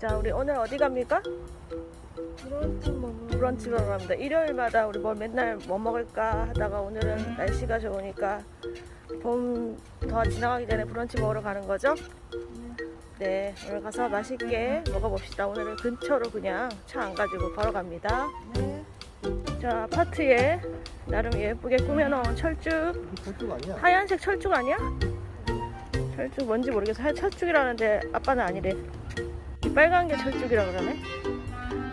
자, 우리 오늘 어디 갑니까? 브런치 먹으러 브런치 먹으러 갑니다. 일요일마다 우리 뭐 맨날 뭐 먹을까 하다가 오늘은 날씨가 좋으니까 봄 더 지나가기 전에 브런치 먹으러 가는 거죠? 네, 오늘 가서 맛있게 먹어봅시다. 오늘은 근처로 그냥 차 안 가지고 걸어 갑니다. 네. 자, 아파트에 나름 예쁘게 꾸며놓은 철쭉. 저쪽 아니야? 하얀색 철쭉 아니야? 철쭉 뭔지 모르겠어. 하얀 철쭉이라는데 아빠는 아니래. 이 빨간 게 철쭉이라 그러네.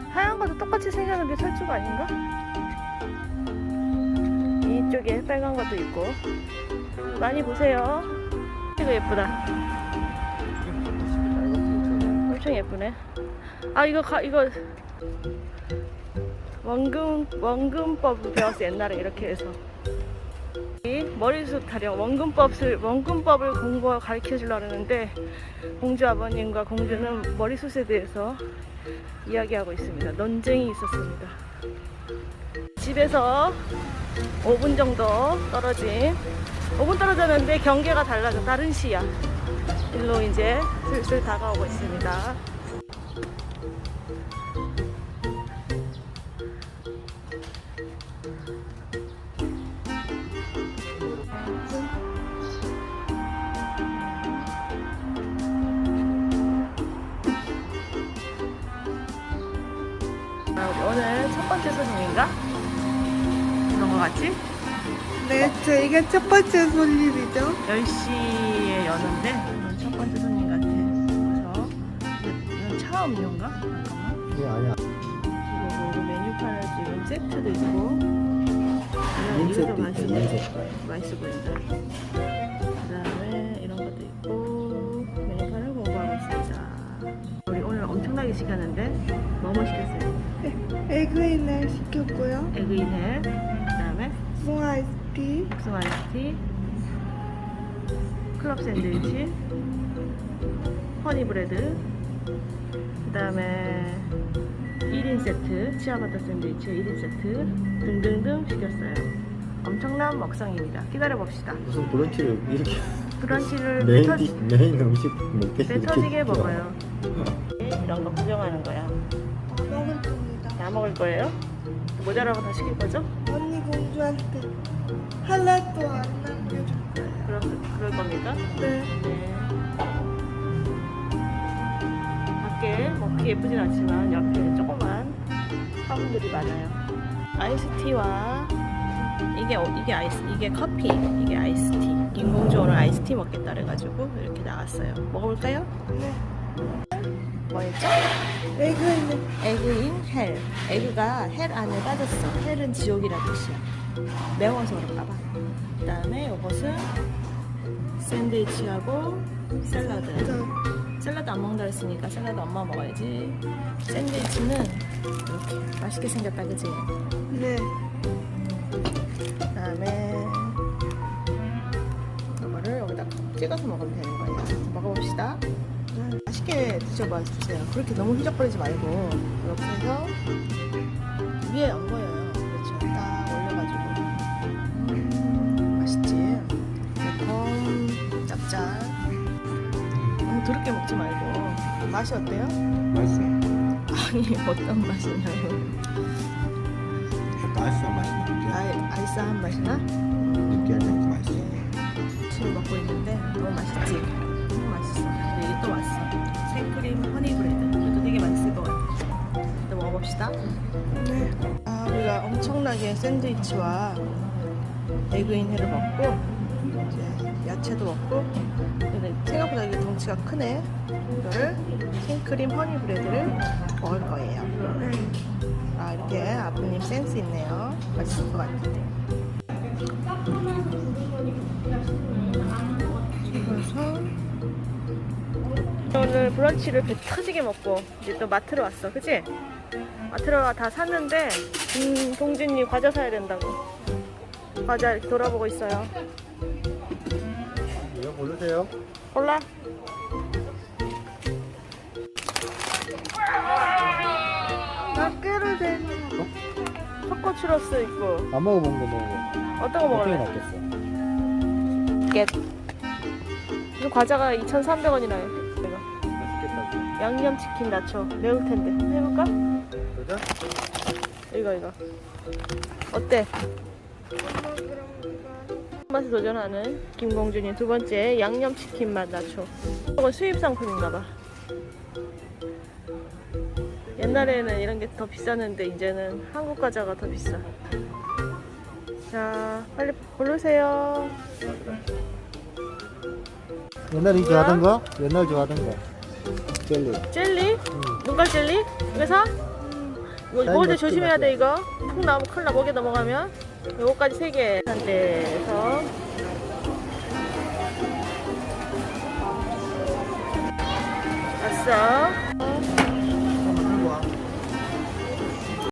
하얀 것도 똑같이 생겼는데 철쭉 아닌가? 이쪽에 빨간 것도 있고. 많이 보세요. 이거 예쁘다. 엄청 예쁘네. 아 이거 가 이거 원금 원금법 배웠어 옛날에 이렇게 해서. 이 머리숱 타령 원근법을 원근법을 공부 가르쳐 주려고 하는데 공주 아버님과 공주는 머리숱에 대해서 이야기하고 있습니다. 논쟁이 있었습니다. 집에서 5분 정도 떨어진 5분 떨어졌는데 경계가 달라져 다른 시야. 일로 이제 슬슬 다가오고 있습니다. 번째 손님인가? 그런 거 같지? 네, 저희가 첫 번째 손님이죠. 10시에 여는데 오늘 첫 번째 손님 같아. 그래서 이거- 이건 차 음료인가? 잠깐만. 이게 아니야. 이거 그 메뉴판을 지금 세트도 있고 이거- 흰 이것도 맛있어. 맛있어 보인다. 엄청나게 시켰는데 뭐뭐 시켰어요? 에그인을 시켰고요. 에그인헬, 그다음에 송 아이스티, 복숭 아이스티, 클럽 샌드위치, 허니브레드, 그 다음에 1인 세트, 치아바타 샌드위치 1인 세트 등등등 시켰어요. 엄청난 먹상입니다. 기다려 봅시다. 무슨 브런치를 이렇게 브런치를 메인 디, 메인 음식 먹게 배 이렇게 터지게 시켜. 먹어요. 이런 거 구경하는 거야. 다 먹을 겁니다. 다 먹을 거예요? 모자라고 다 시킬 거죠? 언니 공주한테 하나도 안 남겨줄 거예요. 그럴, 그럴 겁니까? 네. 네. 밖에 뭐 그렇게 예쁘진 않지만 옆에 조그만 화분들이 많아요. 아이스티와 이게 어- 이게 아이스 이게 커피 이게 아이스티. 인공주 오늘 아이스티 먹겠다 그래가지고 이렇게 나왔어요. 먹어볼까요? 네. 뭐였죠? 에그인을 에그인 헬. 에그가 헬 안에 빠졌어. 헬은 지옥이라 뜻이야. 매워서 그런가 봐. 그 다음에 이것은 샌드위치하고 샐러드. 저 샐러드 안 먹는다 했으니까 샐러드 엄마 먹어야지. 샌드위치는 이렇게 맛있게 생겼다, 그지? 네. 그 다음에 이거를 여기다 찍어서 먹으면 되는 거예요. 먹어봅시다. 음, 맛있게 드셔봐 주세요. 그렇게 너무 휘적거리지 말고 이렇게 해서 위에 얹어요. 그렇죠. 딱 올려가지고 음, 맛있지? 매콤 짭짤. 너무 더럽게 먹지 말고 맛이 어때요? 맛있어. 아니 어떤 맛이냐고. 약간 아이스한 맛이 나는데 아이, 아이스한 맛이나? 느끼하지 않고 맛있어. 지금 먹고 있는데 너무 맛있지? 너무 맛있어. 근데 이게 또 왔어. 생크림 허니브레드. 이것도 되게 맛있을 것 같아. 또 먹어봅시다. 네. 아, 우리가 엄청나게 샌드위치와 에그인 회를 먹고 이제 야채도 먹고 근데 생각보다 이게 덩치가 크네. 이거를 생크림 허니브레드를 먹을 거예요. 아 이렇게 아버님 센스 있네요. 맛있을 것 같은데. 오늘 브런치를 배 터지게 먹고 이제 또 마트로 왔어, 그치? 마트로 다 샀는데 음, 동준이 과자 사야 된다고 과자 이렇게 돌아보고 있어요. 이거 고르세요. 골라. 몇 개로 되는 초코 추러스 있고 안 먹어본 거 먹어. 어떤 거 어떻게 먹을래? 낫겠어? 겟. 무슨 과자가 2,300원이나 해. 양념치킨 나초 매울 텐데 해볼까? 그죠? 이거 이거 어때? 맛에 도전하는 김공준이 두 번째 양념치킨 맛 나초 이건 수입 상품인가봐 옛날에는 이런 게 더 비쌌는데 이제는 한국 과자가 더 비싸 자 빨리 고르세요 옛날에 좋아하던 거? 옛날 좋아하던 거. 젤리. 젤리? 응. 눈깔 젤리? 이거 사? 이거 먹을 때 조심해야? 돼 이거 푹 나오면 큰일 나 목에 넘어가면 요거까지 세 개 한대에서